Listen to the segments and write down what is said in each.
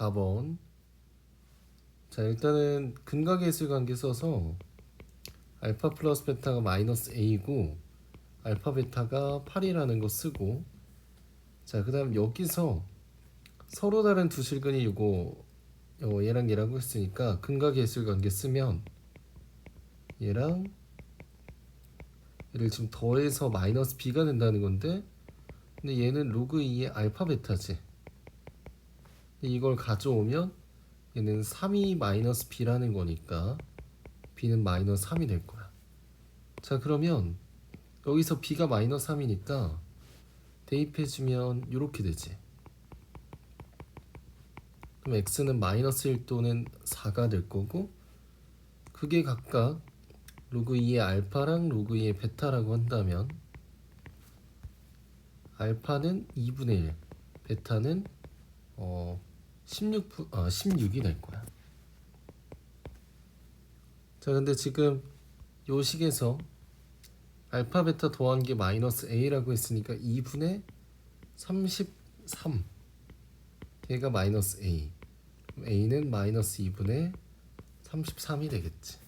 4번. 자, 일단은 근각예술 관계 써서 알파 플러스 베타가 마이너스 A고 알파 베타가 8이라는 거 쓰고 자, 그 다음 여기서 서로 다른 두 실근이 이거 어, 얘랑 얘라고 했으니까 근각예술 관계 쓰면 얘랑 얘를 지금 더해서 마이너스 b가 된다는 건데 근데 얘는 로그 2의 알파 베타지 이걸 가져오면 얘는 3이 마이너스 b라는 거니까 b는 마이너스 3이 될 거야. 자 그러면 여기서 b가 마이너스 3이니까 대입해주면 이렇게 되지. 그럼 x는 마이너스 1 또는 4가 될 거고 그게 각각 로그 2의 알파랑 로그 2의 베타라고 한다면 알파는 2분의 1, 베타는 어 16, 아, 16이 될 거야. 자, 근데 지금 요 식에서 알파 베타 더한 게 마이너스 a라고 했으니까 2분의 33 걔가 마이너스 a a는 마이너스 2분의 33이 되겠지.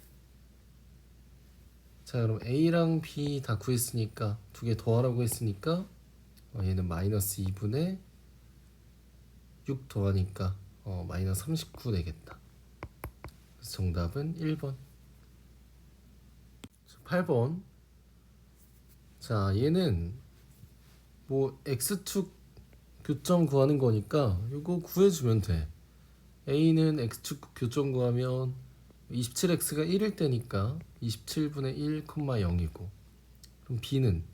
자 그럼 a랑 b 다 구했으니까 두 개 더하라고 했으니까 어, 얘는 마이너스 2분의 6 더하니까 어, 마이너스 39 되겠다. 정답은 1번. 8번. 자 얘는 뭐 x축 교점 구하는 거니까 이거 구해주면 돼. a는 x축 교점 구하면 27x가 1일 때니까 27분의 1, 0이고 그럼 b는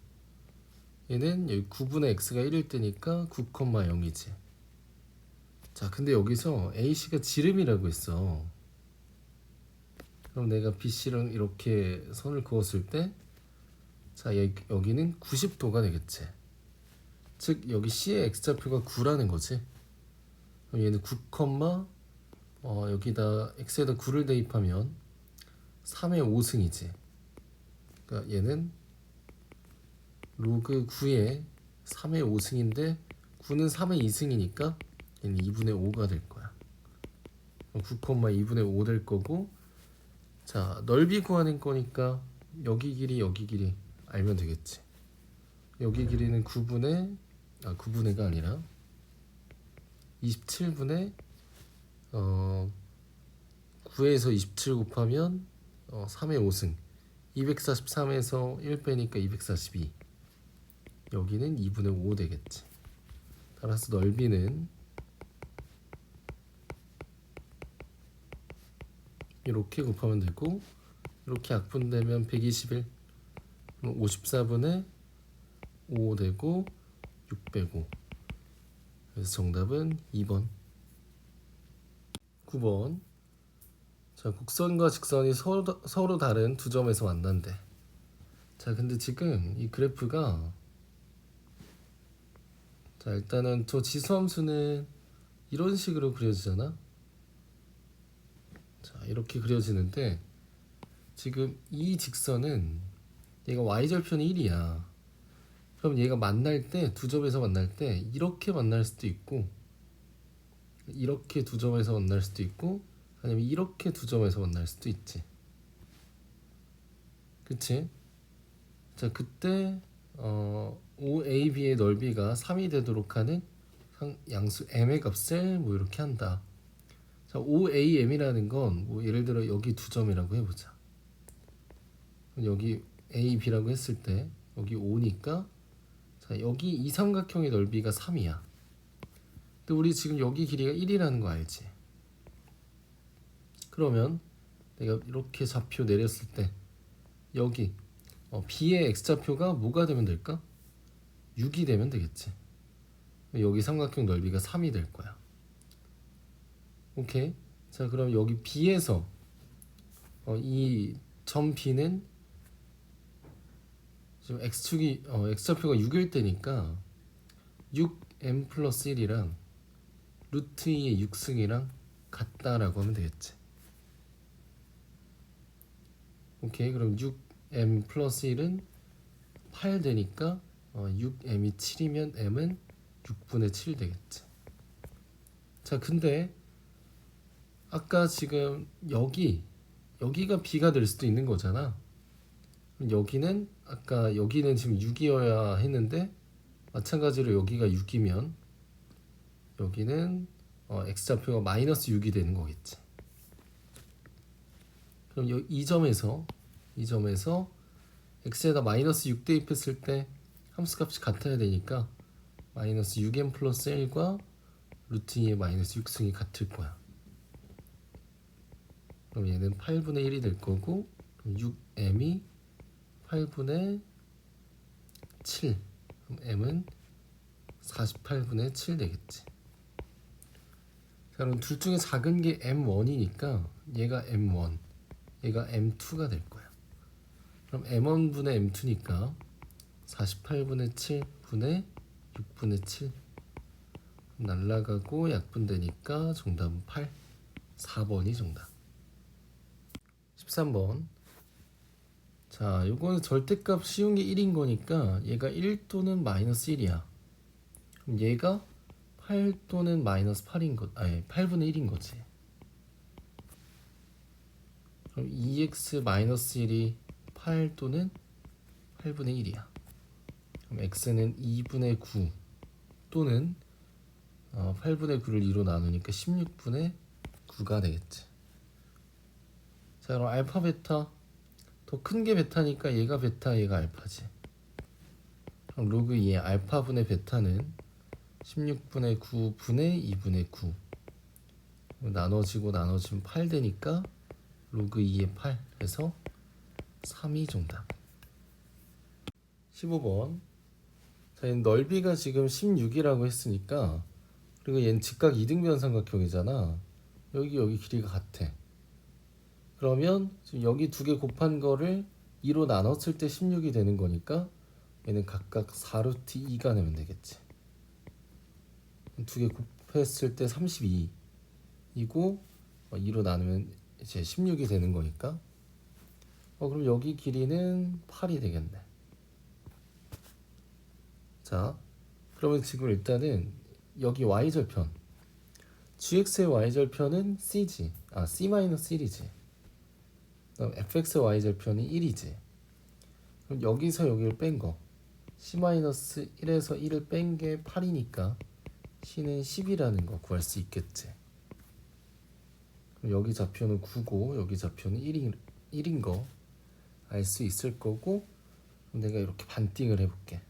얘는 여기 9분의 x가 1일 때니까 9, 0이지 자 근데 여기서 a씨가 지름이라고 했어. 그럼 내가 b씨랑 이렇게 선을 그었을 때 자 여기는 90도가 되겠지. 즉 여기 c의 x좌표가 9라는 거지. 그럼 얘는 9, 어, 여기다 x에다 9를 대입하면 3의 5승이지. 그러니까 얘는 로그 9의 3의 5승인데 9는 3의 2승이니까 얘는 2분의 5가 될 거야. 9, 2분의 5 될 거고 자 넓이 구하는 거니까 여기 길이 여기 길이 알면 되겠지. 여기 길이는 9분의 아 9분의가 아니라 27분의 어 9에서 27 곱하면 어, 3의 5승 243에서 1 빼니까 242 여기는 2분의 5 되겠지 따라서 넓이는 이렇게 곱하면 되고 이렇게 약분되면 121 54분의 5 되고 605 그래서 정답은 2번. 9번. 자 곡선과 직선이 서로, 서로 다른 두 점에서 만난대. 자 근데 지금 이 그래프가 자 일단은 저 지수함수는 이런 식으로 그려지잖아 자 이렇게 그려지는데 지금 이 직선은 얘가 y절편이 1이야 그럼 얘가 만날 때 두 점에서 만날 때 이렇게 만날 수도 있고 이렇게 두 점에서 만날 수도 있고 아니면 이렇게 두 점에서 만날 수도 있지. 그치? 자 그때 어, OAB의 넓이가 3이 되도록 하는 양수 m의 값을 뭐 이렇게 한다. 자 OAM이라는 건 뭐 예를 들어 여기 두 점이라고 해보자. 여기 AB라고 했을 때 여기 5니까 자 여기 이 삼각형의 넓이가 3이야. 근데 우리 지금 여기 길이가 1이라는 거 알지? 그러면 내가 이렇게 좌표 내렸을 때 여기 어, B의 X좌표가 뭐가 되면 될까? 6이 되면 되겠지. 여기 삼각형 넓이가 3이 될 거야. 오케이. 자, 그럼 여기 B에서 어, 이점 B는 지금 X축이 어, X좌표가 6일 때니까 6m 플러스 1이랑 루트 2의 6승이랑 같다라고 하면 되겠지. 오케이 그럼 6m 플러스 1은 8 되니까 어, 6m이 7이면 m은 6분의 7 되겠지. 자 근데 아까 지금 여기 여기가 b가 될 수도 있는 거잖아. 여기는 아까 여기는 지금 6이어야 했는데 마찬가지로 여기가 6이면 여기는 어, x 좌표가 마이너스 6이 되는 거겠지. 그럼 여, 이 점에서 이 점에서 x에다 마이너스 6 대입했을 때 함수 값이 같아야 되니까 마이너스 6m 플러스 1과 루트 2의 마이너스 6승이 같을 거야. 그럼 얘는 8분의 1이 될 거고 그럼 6m이 8분의 7 그럼 m은 48분의 7 되겠지. 자 그럼 둘 중에 작은 게 m1이니까 얘가 m1 얘가 m2가 될 거야. 그럼 m1분의 m2니까 48분의 7분의 6분의 7 날라가고 약분되니까 정답은 8 4번이 정답 13번. 자 요거는 절대값 쉬운 게 1인 거니까 얘가 1 또는 마이너스 1이야. 그럼 얘가 8 또는 마이너스 8인 것 아니 8분의 1인 거지. 그럼 2x 마이너스 1이 8 또는 8분의 1이야. 그럼 x는 2분의 9 또는 어, 8분의 9를 2로 나누니까 16분의 9가 되겠지. 자 그럼 알파 베타 더 큰 게 베타니까 얘가 베타 얘가 알파지. 그럼 로그 2의 알파분의 베타는 16분의 9분의 2분의 9 나눠지고 나눠지면 8 되니까 로그 2의 8 해서 3이 정답. 15번 자, 얘는 넓이가 지금 16이라고 했으니까 그리고 얘는 직각 이등변 삼각형이잖아. 여기 여기 길이가 같아. 그러면 지금 여기 두 개 곱한 거를 2로 나눴을 때 16이 되는 거니까 얘는 각각 4루트 2가 되면 되겠지. 두 개 곱했을 때 32이고 2로 나누면 이제 16이 되는 거니까 어 그럼 여기 길이는 8이 되겠네. 자, 그러면 지금 일단은 여기 y절편 gx의 y절편은 c지 아 c-1이지 그럼 fx의 y절편이 1이지. 그럼 여기서 여기를 뺀 거. c-1에서 1을 뺀 게 8이니까 c는 10이라는 거 구할 수 있겠지. 그럼 여기 좌표는 9고 여기 좌표는 1인, 1인 거 알 수 있을 거고 그럼 내가 이렇게 반띵을 해볼게.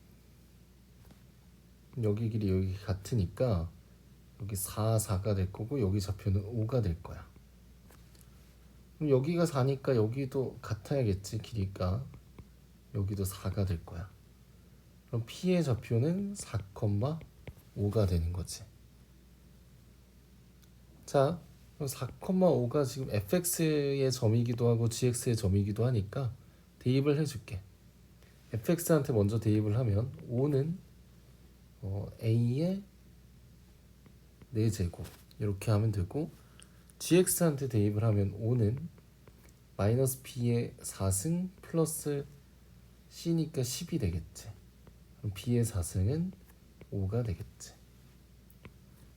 여기 길이 여기 같으니까 여기 4, 4가 될 거고 여기 좌표는 5가 될 거야. 그럼 여기가 4니까 여기도 같아야겠지 길이가 여기도 4가 될 거야. 그럼 P의 좌표는 4,5가 되는 거지. 자, 4,5가 지금 fx의 점이기도 하고 gx의 점이기도 하니까 대입을 해줄게. fx한테 먼저 대입을 하면 5는 어, a의 4제곱 이렇게 하면 되고 gx한테 대입을 하면 5는 마이너스 b의 4승 플러스 c니까 10이 되겠지. 그럼 b의 4승은 5가 되겠지.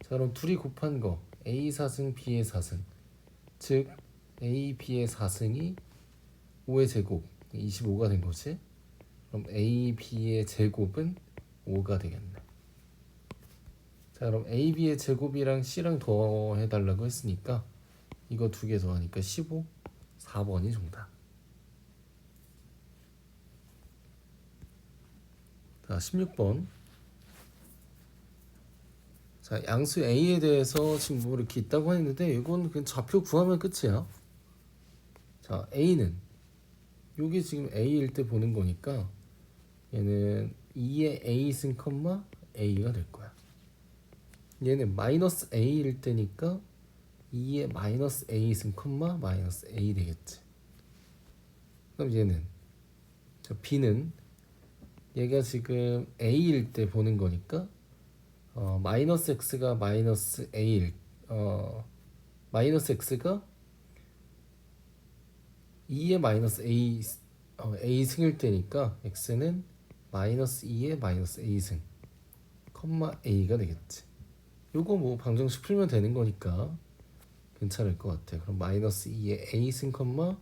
자 그럼 둘이 곱한 거 a 4승 b의 4승. 즉 a b의 4승이 5의 제곱 25가 된 거지. 그럼 a b의 제곱은 5가 되겠네. 자 그럼 AB의 제곱이랑 C랑 더해달라고 했으니까 이거 두 개 더하니까 15 4번이 정답. 자 16번. 자 양수 A에 대해서 지금 뭐 이렇게 있다고 했는데 이건 그냥 좌표 구하면 끝이야. 자 A는 요게 지금 A일 때 보는 거니까 얘는 2의 A승 컴마 A가 될 거야. 얘는 마이너스 a일 때니까 2의 마이너스 a 승 콤마 마이너스 a 되겠지. 그럼 얘는 저 b는 얘가 지금 a일 때 보는 거니까 어, 마이너스 x가 마이너스 a일 어, 마이너스 x가 2의 마이너스 a 어, a 승일 때니까 x는 마이너스 2의 마이너스 a 승 컴마 a가 되겠지. 요거 뭐 방정식 풀면 되는 거니까 괜찮을 것 같아요. 그럼 마이너스 2의 a 승 컴마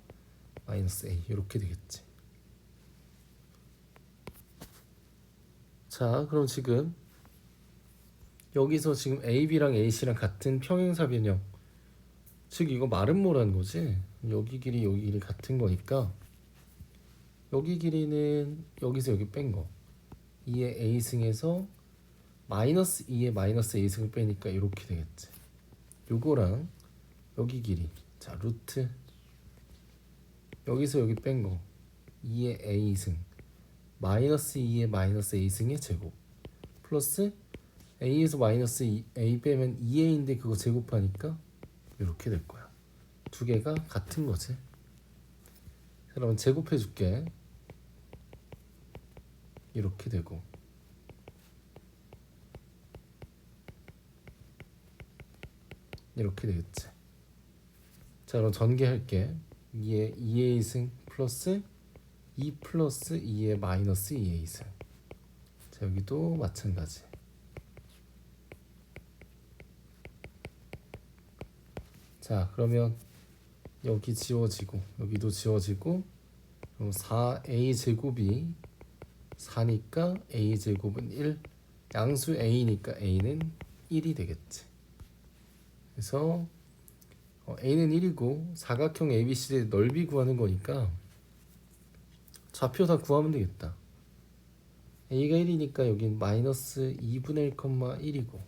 마이너스 a. 이렇게 되겠지. 자, 그럼 지금 여기서 지금 AB랑 AC랑 같은 평행사 변형. 즉 이거 마름모라는 거지? 여기 길이 여기 길이 같은 거니까 여기 길이는 여기서 여기 뺀 거. 2의 A승에서 마이너스 2의 마이너스 A승을 빼니까 이렇게 되겠지. 요거랑 여기 길이 자 루트 여기서 여기 뺀 거 2의 A승 마이너스 2의 마이너스 A승의 제곱 플러스 A에서 마이너스 2, A 빼면 2A인데 그거 제곱하니까 이렇게 될 거야. 두 개가 같은 거지. 그러면 제곱해 줄게. 이렇게 되고 이렇게 되겠지. 자 그럼 전개할게. 2의 2a 승 플러스 2 플러스 2의 마이너스 2a 승. 자 여기도 마찬가지. 자 그러면 여기 지워지고 여기도 지워지고 그럼 4a 제곱이 4니까 a 제곱은 1 양수 a니까 a는 1이 되겠지 그래서 어, a는 1이고 사각형 ABC의 넓이 구하는 거니까 좌표 다 구하면 되겠다. A가 1이니까 여긴 마이너스 2분의 1,1이고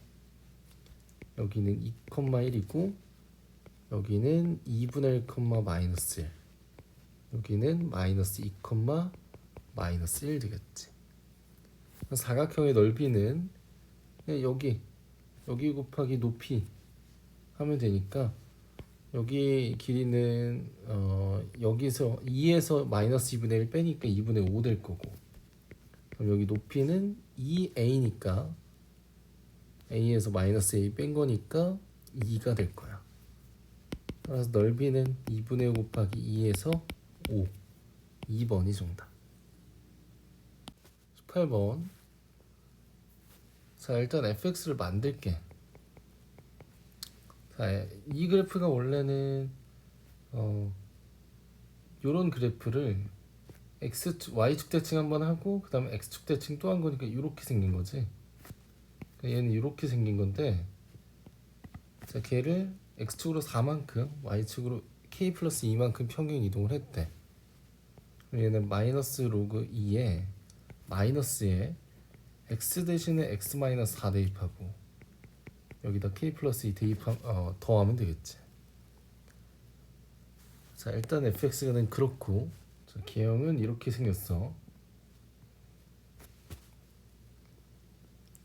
여기는 2,1이고 여기는 2분의 1, 마이너스 1 여기는 마이너스 2, 마이너스 1 되겠지. 사각형의 넓이는 여기 여기 곱하기 높이 하면 되니까 여기 길이는 어 여기서 2에서 마이너스 2분의 1 빼니까 2분의 5 될 거고. 그럼 여기 높이는 2a니까 a에서 마이너스 a 뺀 거니까 2가 될 거야. 따라서 넓이는 2분의 5 곱하기 2에서 5 2번이 정답. 18번. 자 일단 fx를 만들게. 자 이 그래프가 원래는 어 요런 그래프를 x y축 대칭 한번 하고 그 다음에 x축 대칭 또 한 거니까 이렇게 생긴 거지. 그러니까 얘는 이렇게 생긴 건데 자 걔를 x축으로 4만큼 y축으로 k 플러스 2만큼 평균 이동을 했대. 얘는 마이너스 로그 2에 마이너스에 x 대신에 x 마이너스 4 대입하고 여기다 k 플러스 2 대입 어, 더하면 되겠지. 자 일단 fx는 그렇고 자, 개형은 이렇게 생겼어.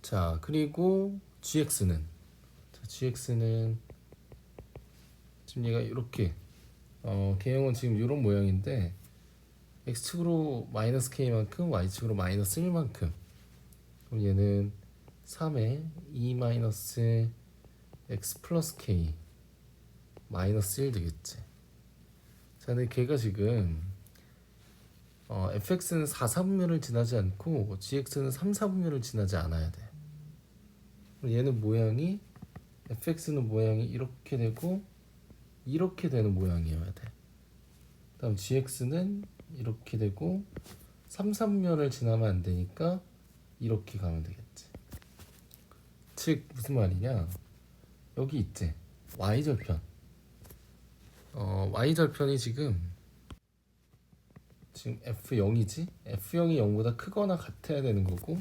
자 그리고 gx는? 자, gx는 지금 얘가 이렇게 어, 개형은 지금 이런 모양인데 x축으로 마이너스 k만큼 y축으로 마이너스 1만큼. 그럼 얘는 3에 2 마이너스 x 플러스 k 마이너스 1 되겠지 자 근데 걔가 지금 어, fx는 4, 4분면을 지나지 않고 gx는 3, 4분면을 지나지 않아야 돼 얘는 모양이 fx는 모양이 이렇게 되고 이렇게 되는 모양이어야 돼. 다음 gx는 이렇게 되고 3, 3면을 지나면 안 되니까 이렇게 가면 되겠지. 즉 무슨 말이냐? 여기 있지. y 절편. 어, y 절편이 지금 지금 f0이지? f0이 0보다 크거나 같아야 되는 거고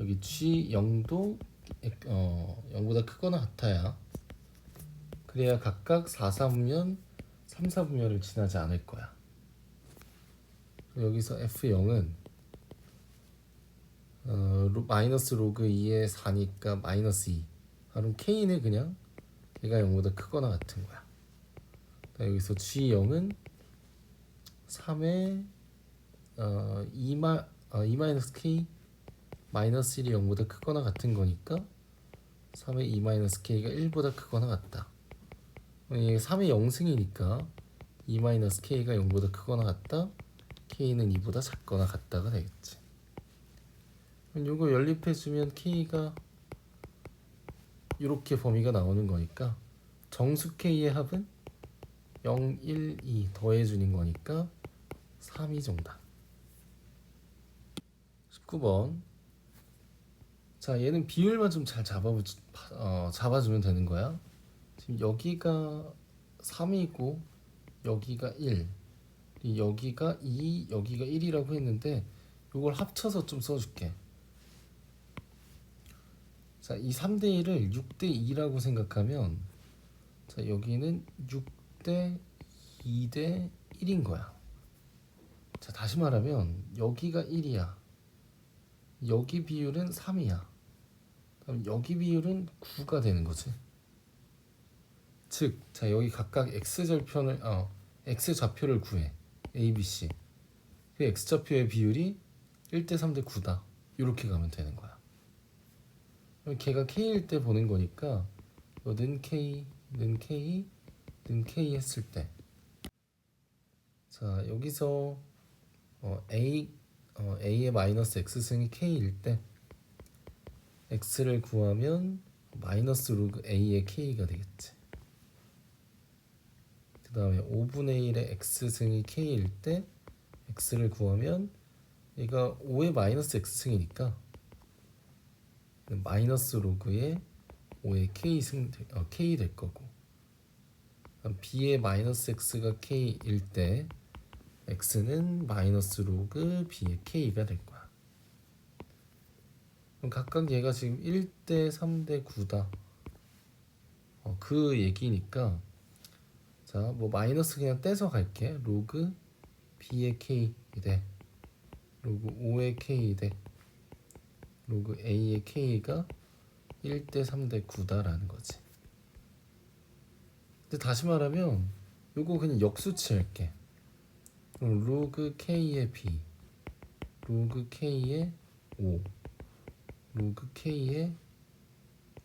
여기 g0도 어, 0보다 크거나 같아야 그래야 각각 4, 3면 3, 4분면을 지나지 않을 거야. 여기서 F0은 어, 로, 마이너스 로그 2에 4니까 마이너스 2 그럼 K는 그냥 얘가 0보다 크거나 같은 거야. 여기서 G0은 3에 어, 2, 마, 어, 2 마이너스 K 마이너스 1이 0보다 크거나 같은 거니까 3의 2 마이너스 K가 1보다 크거나 같다. 이게 3의 0승이니까 2 마이너스 K가 0보다 크거나 같다. K는 2보다 작거나 같다가 되겠지. 요거 연립해주면 K가 이렇게 범위가 나오는 거니까 정수 K의 합은 0, 1, 2 더해주는 거니까 3이 정답. 19번. 자 얘는 비율만 좀 잘 잡아 어, 잡아주면 되는 거야. 지금 여기가 3이고 여기가 1이 여기가 2 여기가 1이라고 했는데 이걸 합쳐서 좀 써줄게 자, 이 3대 1을 6대 2라고 생각하면 자, 여기는 6대 2대 1인 거야. 자, 다시 말하면 여기가 1이야. 여기 비율은 3이야. 그럼 여기 비율은 9가 되는 거지. 즉, 자, 여기 각각 x 절편을 어, x 좌표를 구해. a, b, c. 그 x 좌표의 비율이 1대 3대 9다. 이렇게 가면 되는 거야. 걔가 K일 때 보는 거니까 어, 는 K, 는 K, 는 K 했을 때. 자 여기서 어, A, 어, A의 마이너스 X승이 K일 때 X를 구하면 마이너스 로그 A의 K가 되겠지. 그 다음에 5분의 1의 X승이 K일 때 X를 구하면 얘가 5의 마이너스 X승이니까 마이너스 로그의 5의 k 승 어, k 될 거고 b의 마이너스 x가 k일 때 x는 마이너스 로그 b의 k가 될 거야. 그럼 각각 얘가 지금 1대 3대 9다. 어, 그 얘기니까 자 뭐 마이너스 그냥 떼서 갈게. 로그 b의 k 돼. 로그 5의 k 돼. 로그 a의 k가 1대 3대 9다라는 거지. 근데 다시 말하면 요거 그냥 역수치 할게. 로그 k의 b, 로그 k의 5, 로그 k의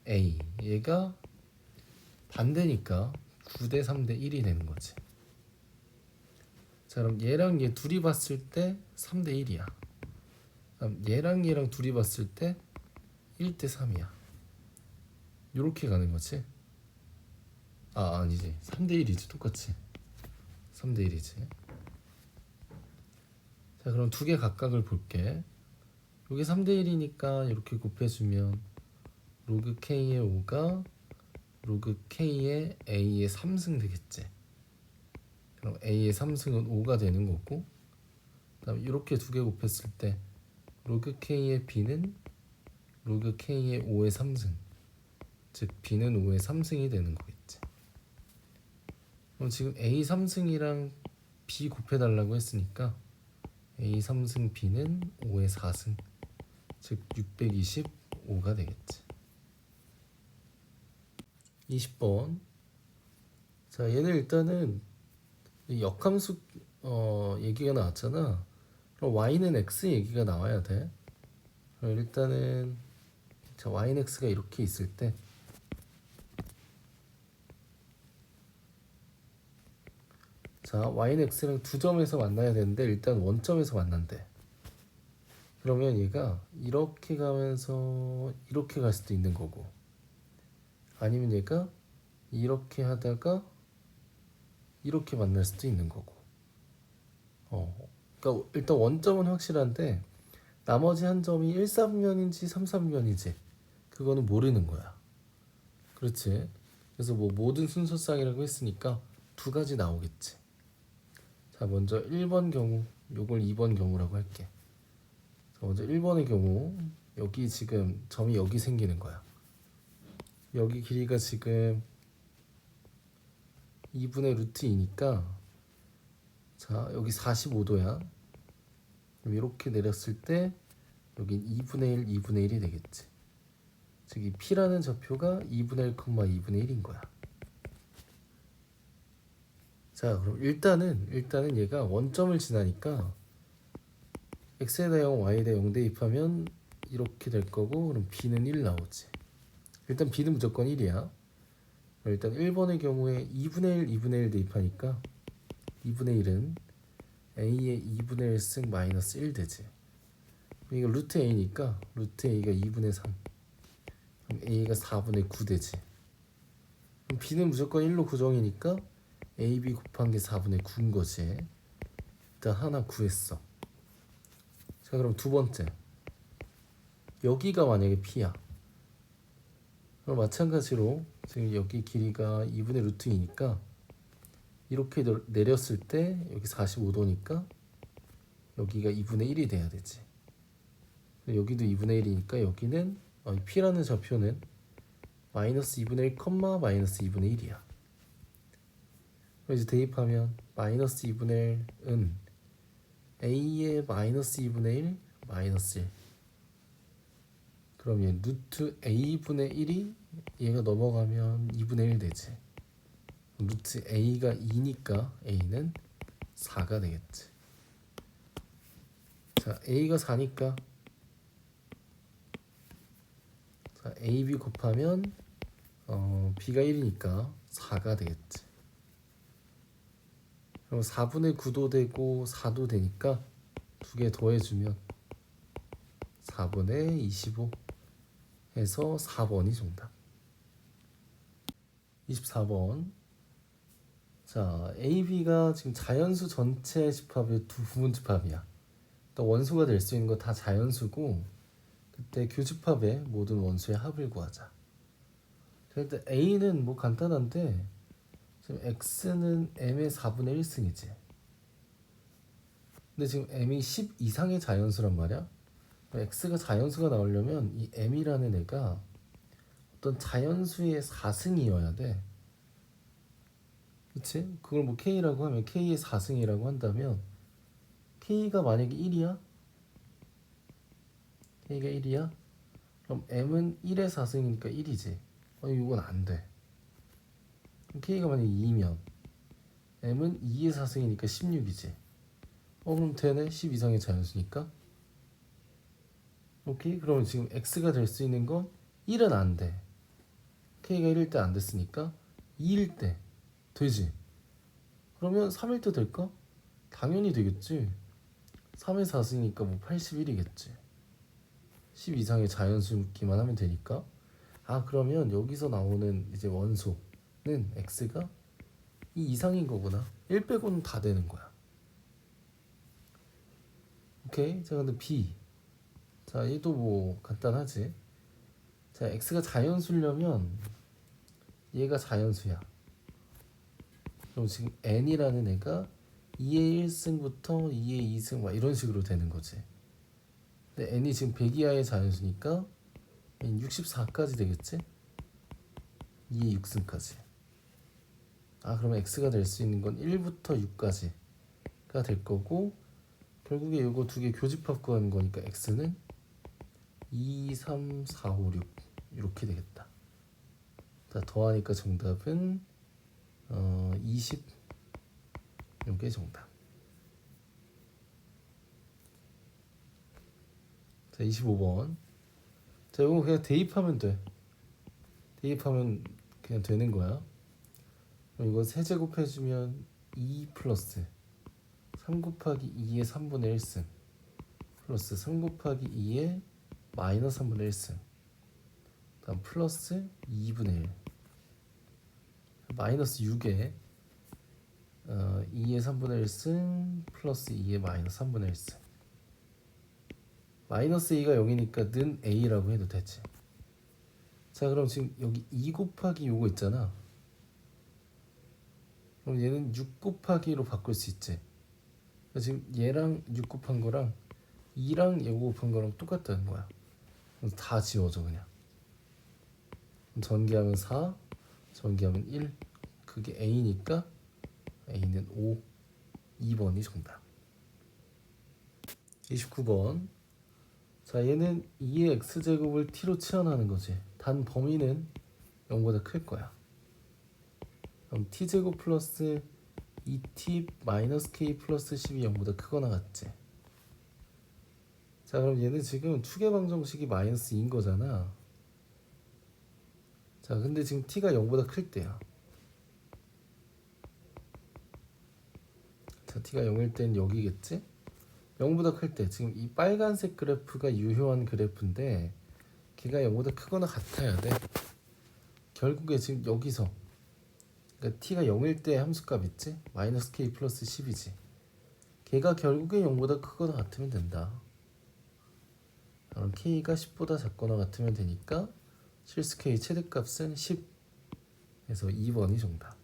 a 얘가 반대니까 9대 3대 1이 되는 거지. 자 그럼 얘랑 얘 둘이 봤을 때 3대 1이야. 얘랑 얘랑 둘이 봤을 때 1대 3이야. 요렇게 가는 거지. 아 아니지. 3대 1이지 똑같이. 3대 1이지. 자 그럼 두 개 각각을 볼게. 여기 3대 1이니까 이렇게 곱해주면 로그 k의 5가 로그 k의 a의 3승 되겠지. 그럼 a의 3승은 5가 되는 거고 그다음 이렇게 두 개 곱했을 때 로그 k의 b는 로그 k의 5의 3승. 즉 b는 5의 3승이 되는 거겠지. 그럼 지금 a 3승이랑 b 곱해달라고 했으니까 a 3승 b는 5의 4승. 즉 625가 되겠지. 20번. 자 얘는 일단은 이 역함수 어, 얘기가 나왔잖아 그럼 y는 x 얘기가 나와야 돼. 그럼 일단은 자 y는 x가 이렇게 있을 때 자, y는 x랑 두 점에서 만나야 되는데 일단 원점에서 만난대. 그러면 얘가 이렇게 가면서 이렇게 갈 수도 있는 거고 아니면 얘가 이렇게 하다가 이렇게 만날 수도 있는 거고 어, 그러니까 일단 원점은 확실한데 나머지 한 점이 1, 3면인지 3, 3면인지 그거는 모르는 거야. 그렇지? 그래서 뭐 모든 순서쌍이라고 했으니까 두 가지 나오겠지. 자, 먼저 1번 경우, 요걸 2번 경우라고 할게. 자, 먼저 1번의 경우 여기 지금 점이 여기 생기는 거야. 여기 길이가 지금 2분의 루트 2니까 자 여기 45도야. 그럼 이렇게 내렸을 때 여긴 2분의 1, 2분의 1이 되겠지. 즉 이 P라는 좌표가 2분의 1, 2분의 1인 거야. 자 그럼 일단은 일단은 얘가 원점을 지나니까 x에다 0, y에다 0 대입하면 이렇게 될 거고 그럼 b는 1 나오지. 일단 b는 무조건 1이야. 일단 1번의 경우에 2분의 1, 2분의 1 대입하니까 2분의 1은 a의 2분의 1승 마이너스 1 되지. 이거 루트 a니까 루트 a가 2분의 3. 그럼 a가 4분의 9 되지. 그럼 b는 무조건 1로 고정이니까 ab 곱한 게 4분의 9인 거지. 일단 하나 구했어. 자 그럼 두 번째 여기가 만약에 p야. 그럼 마찬가지로 지금 여기 길이가 2분의 루트 2니까 이렇게 내- 내렸을 때 여기 45도니까 여기가 2분의 1이 돼야 되지. 여기도 2분의 1이니까 여기는 어, 이 p라는 좌표는 마이너스 2분의 1, 컴마 마이너스 2분의 1이야. 그럼 이제 대입하면 마이너스 2분의 1은 a의 마이너스 2분의 1 마이너스 1 그럼 얘 루트 a분의 1이 얘가 넘어가면 2분의 1 되지 루트 a가 2니까 a는 4가 되겠지. 자 a가 4니까 자 ab 곱하면 어, b가 1이니까 4가 되겠지. 그럼 4분의 9도 되고 4도 되니까 두 개 더해주면 4분의 25 해서 4번이 정답. 24번 자 AB가 지금 자연수 전체 집합의 두 부분 집합이야 또 원수가 될 수 있는 거 다 자연수고 그때 교집합의 모든 원수의 합을 구하자 자, 일단 A는 뭐 간단한데 지금 x는 m의 4분의 1승이지. 근데 지금 m이 10 이상의 자연수란 말이야. x가 자연수가 나오려면 이 m이라는 애가 어떤 자연수의 4승이어야 돼. 그치? 그걸 뭐 k라고 하면 k의 4승이라고 한다면 k가 만약에 1이야? k가 1이야? 그럼 m은 1의 4승이니까 1이지. 어, 이건 안 돼. K가 만약 2면 M은 2의 4승이니까 16이지 어 그럼 되네 10 이상의 자연수니까 오케이 그러면 지금 X가 될 수 있는 건 1은 안돼 K가 1일 때 안 됐으니까 2일 때 되지. 그러면 3일 때 될까? 당연히 되겠지. 3의 4승이니까 뭐 81이겠지. 10 이상의 자연수기만 하면 되니까. 아 그러면 여기서 나오는 이제 원소 는 x가 이 이상인 거구나. 1 빼고는 다 되는 거야. 오케이? 자 근데 b. 자 얘도 뭐 간단하지. 자 x가 자연수려면 얘가 자연수야 그럼 지금 n이라는 애가 2의 1승부터 2의 2승 막 이런 식으로 되는 거지. 근데 n이 지금 100 이하의 자연수니까 64까지 되겠지? 2의 6승까지. 아 그러면 x가 될 수 있는 건 1부터 6까지가 될 거고 결국에 이거 두 개 교집합 구하는 거니까 x는 2, 3, 4, 5, 6 이렇게 되겠다. 자 더하니까 정답은 어, 20 이게 정답. 자 25번. 자 이거 그냥 대입하면 돼. 대입하면 그냥 되는 거야. 그럼 이거 세제곱 해주면 2 플러스 3 곱하기 2의 3분의 1승 플러스 3 곱하기 2의 마이너스 3분의 1승 다음 플러스 2분의 1 마이너스 6에 어, 2의 3분의 1승 플러스 2의 마이너스 3분의 1승 마이너스 a가 0이니까 는 a라고 해도 되지. 자 그럼 지금 여기 2 곱하기 요거 있잖아. 그럼 얘는 6 곱하기로 바꿀 수 있지. 그러니까 지금 얘랑 6 곱한 거랑 2랑 요거 곱한 거랑 똑같다는 거야. 다 지워져 그냥. 그럼 전개하면 4 전개하면 1 그게 a니까 a는 5 2번이 정답. 29번. 자 얘는 2의 x제곱을 t로 치환하는 거지. 단 범위는 0보다 클 거야. 그럼 t제곱 플러스 2t 마이너스 k 플러스 10이 0보다 크거나 같지. 자 그럼 얘는 지금 추계방 정식이 마이너스 2인 거잖아 자, 근데 지금 t가 0보다 클 때야. 자, t가 0일 땐 여기겠지? 0보다 클 때, 지금 이 빨간색 그래프가 유효한 그래프인데 걔가 0보다 크거나 같아야 돼. 결국에 지금 여기서 그러니까 t가 0일 때 함수값 있지? 마이너스 k 플러스 10이지. 걔가 결국에 0보다 크거나 같으면 된다. 그럼 k가 10보다 작거나 같으면 되니까 실스케의 최대값은 10에서 2번이 정답.